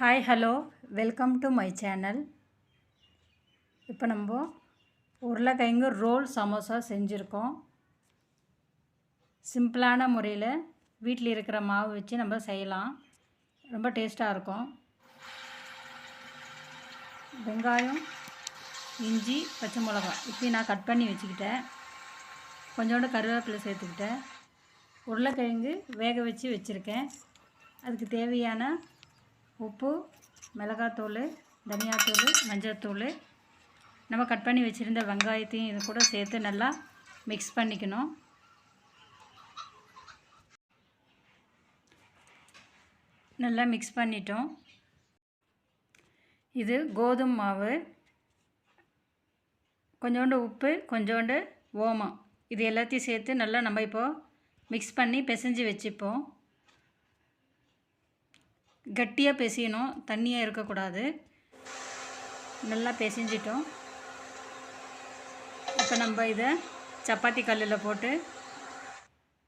Hi hello welcome to my channel இப்போ நம்ம உருளைக்கிழங்கு ரோல் சமோசா செஞ்சுருக்கோம். சிம்பிளான முறையில் வீட்டில் இருக்கிற மாவு வச்சு நம்ம செய்யலாம். ரொம்ப டேஸ்ட்டாக இருக்கும். வெங்காயம் இஞ்சி பச்சை மிளகா இப்படி நான் கட் பண்ணி வச்சுக்கிட்டேன். கொஞ்சோண்டு கருவேப்பிலை சேர்த்துக்கிட்டேன். உருளைக்கிழங்கு வேக வச்சு வச்சுருக்கேன். அதுக்கு தேவையான உப்பு மிளகாத்தூள் தனியாத்தூள் மஞ்சள்தூள் நம்ம கட் பண்ணி வச்சுருந்த வெங்காயத்தையும் இது கூட சேர்த்து நல்லா மிக்ஸ் பண்ணிக்கணும். நல்லா மிக்ஸ் பண்ணிட்டோம். இது கோதுமை மாவு கொஞ்சோண்டு உப்பு கொஞ்சோண்டு ஓமம். இது எல்லாத்தையும் சேர்த்து நல்லா நம்ம இப்போது மிக்ஸ் பண்ணி பிசைஞ்சு வச்சுப்போம். கட்டியாக பிசையணும் தண்ணியாக இருக்கக்கூடாது. நல்லா பிசைஞ்சிட்டோம். இப்போ நம்ம இதை சப்பாத்தி கல்லில் போட்டு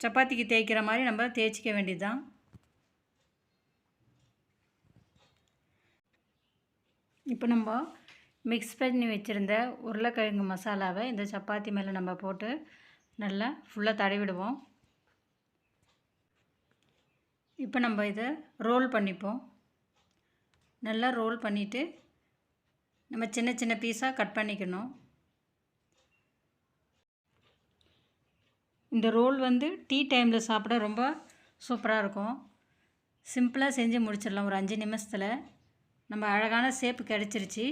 சப்பாத்திக்கு தேய்க்கிற மாதிரி நம்ம தேய்ச்சிக்க வேண்டியதுதான். இப்போ நம்ம மிக்ஸ் பண்ணி வச்சுருந்த உருளைக்கிழங்கு மசாலாவை இந்த சப்பாத்தி மேலே நம்ம போட்டு நல்லா ஃபுல்லாக தடவிடுவோம். இப்போ நம்ம இதை ரோல் பண்ணிப்போம். நல்லா ரோல் பண்ணிவிட்டு நம்ம சின்ன சின்ன பீஸாக கட் பண்ணிக்கணும். இந்த ரோல் வந்து டீ டைமில் சாப்பிட ரொம்ப சூப்பராக இருக்கும். சிம்பிளாக செஞ்சு முடிச்சிடலாம். ஒரு அஞ்சு நிமிஷத்தில் நம்ம அழகான சேப்பு கிடச்சிருச்சு.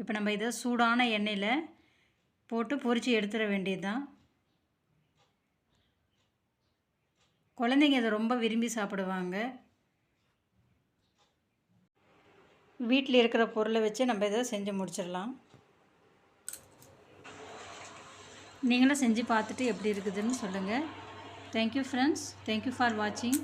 இப்போ நம்ம இதை சூடான எண்ணெயில் போட்டு பொரித்து எடுத்துட வேண்டியது தான் குழந்தைங்க இதை ரொம்ப விரும்பி சாப்பிடுவாங்க. வீட்டில் இருக்கிற பொருளை வச்சு நம்ம இதை செஞ்சு முடிச்சிடலாம். நீங்களும் செஞ்சு பார்த்துட்டு எப்படி இருக்குதுன்னு சொல்லுங்கள் தேங்க்யூ ஃப்ரெண்ட்ஸ் தேங்க்யூ ஃபார் வாட்சிங்